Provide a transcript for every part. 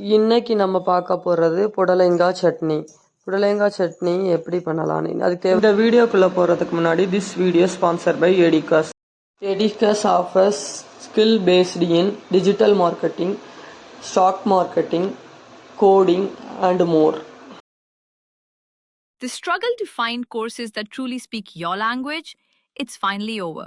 இன்னைக்கு நம்ம பார்க்க போகிறது புடலங்காய் சட்னி புடலங்காய் சட்னி எப்படி பண்ணலான்னு அதுக்கு இந்த வீடியோக்குள்ளே போகிறதுக்கு முன்னாடி this video sponsor by Edigas Edigas offers skill based in digital marketing stock marketing coding and more The struggle to find courses that truly speak your language, it's finally over.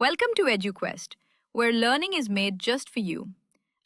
Welcome to EduQuest, where learning is made just for you.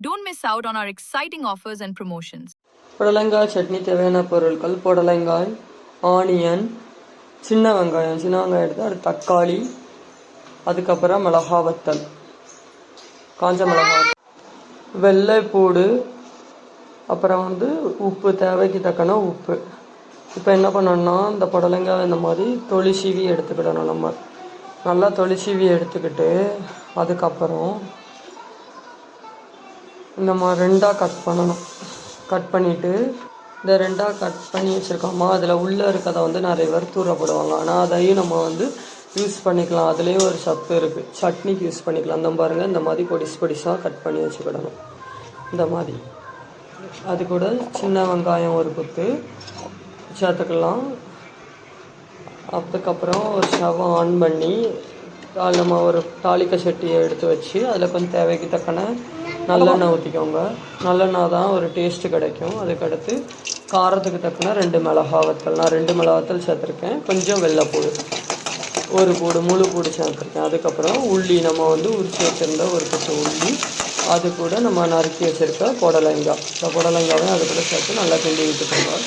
don't miss out on our exciting offers and promotions. புடலங்காய் சட்னி தேவையான பொருட்கள் புடலங்காய் onion சின்ன வெங்காயம் சின்ன வெங்காயம் எடுத்து அது தக்காளி அதுக்கப்புறம் மிளகா வத்தல் காஞ்ச மிளகா வெள்ளைப்பூடு அப்புறம் வந்து உப்பு தேவைக்கு தக்கன உப்பு. இப்போ என்ன பண்ணணும்னா இந்த புடலங்காய் இந்த மாதிரி தொளி சீவி எடுத்துக்கிடணும் நம்ம. நல்லா தொளி சீவி எடுத்துக்கிட்டு அதுக்கப்புறம் இந்த மாதிரி ரெண்டாக கட் பண்ணணும். கட் பண்ணிவிட்டு இந்த ரெண்டாக கட் பண்ணி வச்சுருக்கோமா அதில் உள்ளே இருக்கிறத வந்து நிறைய பேர் தூரப்படுவாங்க. ஆனால் அதையும் நம்ம வந்து யூஸ் பண்ணிக்கலாம். அதுலேயும் ஒரு சத்து இருக்குது சட்னிக்கு யூஸ் பண்ணிக்கலாம். அந்த பாருங்கள் இந்த மாதிரி பொடிசு பொடிசாக கட் பண்ணி வச்சுக்கிடணும். இந்த மாதிரி. அது கூட சின்ன வெங்காயம் ஒரு குத்து சேர்த்துக்கலாம். அதுக்கப்புறம் ஒரு ஷவம் ஆன் பண்ணி நம்ம ஒரு தாளிக்க சட்டியை எடுத்து வச்சு அதில் கொஞ்சம் தேவைக்கு தக்கன நல்லெண்ணெய் ஊற்றிக்கோங்க நல்லெண்ணெய் தான் ஒரு டேஸ்ட்டு கிடைக்கும். அதுக்கடுத்து காரத்துக்கு தக்கன ரெண்டு மிளகா வத்தல். நான் ரெண்டு மிளகாத்தல் சேர்த்துருக்கேன். கொஞ்சம் வெள்ளைப்பூடு. ஒரு பூடு முழு பூடு சேர்த்துருக்கேன். அதுக்கப்புறம் உள்ளி நம்ம வந்து உரிச்சு வச்சுருந்த ஒரு பத்து உள்ளி. அது கூட நம்ம நறுக்கி வச்சுருக்க புடலங்காய். இந்த புடலங்காவையும் அது கூட சேர்த்து நல்லா கிண்டி விட்டுக்கோங்க.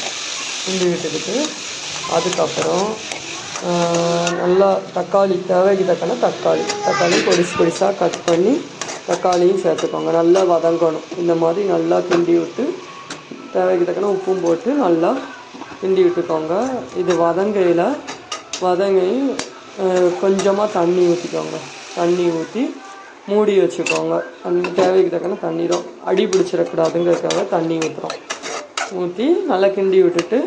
கிண்டி விட்டுக்கிட்டு அதுக்கப்புறம் நல்லா தக்காளி தேவைக்கு தக்கன தக்காளி. தக்காளி பொடிசு பொடிசாக கட் பண்ணி தக்காளியும் சேர்த்துக்கோங்க. நல்லா வதங்கணும். இந்த மாதிரி நல்லா கிண்டி விட்டு தேவைக்கு தக்கன உப்பும் போட்டு நல்லா கிண்டி விட்டுக்கோங்க. இது வதங்கையில் வதங்கி கொஞ்சமாக தண்ணி ஊற்றிக்கோங்க தண்ணி ஊற்றி மூடி வச்சுக்கோங்க. அந்த தேவைக்கு தக்கன தண்ணி தான். அடி பிடிச்சிடக்கூடாதுங்கிறதுக்காக தண்ணி ஊற்றுறோம் ஊற்றி நல்லா கிண்டி விட்டுட்டு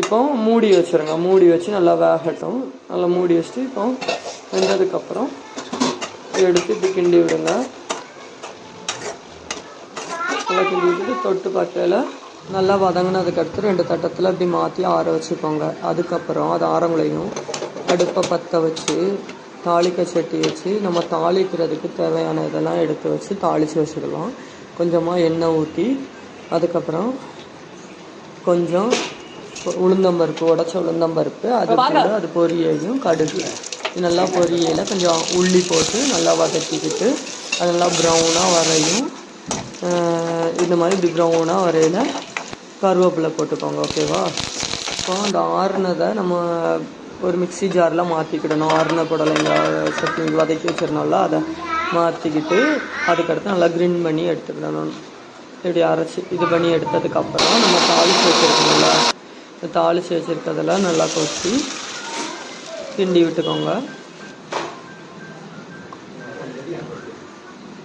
இப்போ மூடி வச்சுருங்க. மூடி வச்சு நல்லா வேகட்டும். நல்லா மூடி வச்சுட்டு இப்போ வெந்ததுக்கப்புறம் எடுத்து இப்படி கிண்டி விடுங்க. நல்லா கிண்டி விட்டுட்டு தொட்டு பார்க்கையில நல்லா வதங்கினதுக்கு அடுத்து ரெண்டு தட்டத்தில் இப்படி மாற்றி ஆற வச்சுக்கோங்க. அதுக்கப்புறம் அது ஆறங்குலையும் அடுப்பை பற்ற வச்சு தாளிக்க சட்டி வச்சு நம்ம தாளிக்கிறதுக்கு தேவையான இதெல்லாம் எடுத்து வச்சு தாளித்து வச்சுக்கலாம் கொஞ்சமாக எண்ணெய் ஊற்றி அதுக்கப்புறம் கொஞ்சம் உளுந்தம்பருப்பு உடச்ச உளுந்தம்பருப்பு அது கூட அது பொரியையும் கடுகு. நல்லா பொரியல கொஞ்சம் உள்ளி போட்டு நல்லா வதக்கிக்கிட்டு அது நல்லா ப்ரௌனாக வரையும் இந்த மாதிரி இப்படி ப்ரௌனாக வரையில கருவேப்பிலை போட்டுக்கோங்க ஓகேவா? இப்போ அந்த ஆறுனதை நம்ம ஒரு மிக்ஸி ஜாரில் மாற்றிக்கிடணும் ஆறுன புடலைங்காய் சட்னி வதக்கி வச்சிருந்தோம்ல அதை மாற்றிக்கிட்டு அதுக்கடுத்து நல்லா கிரிண்ட் பண்ணி எடுத்துக்கிடணும். இப்படி அரைச்சி இது பண்ணி எடுத்ததுக்கப்புறம் நம்ம தாளித்து வச்சுருக்கோம்ல இந்த தாளித்து வச்சுருக்கிறதெல்லாம் நல்லா கொட்டி கிண்டி விட்டுக்கோங்க.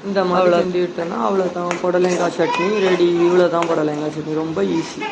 இந்த மாதிரி கிண்டி விட்டோன்னா அவ்வளோதான். புடலங்காய் சட்னி ரெடி. இவ்வளோ தான் புடலங்காய் சட்னி. ரொம்ப ஈஸி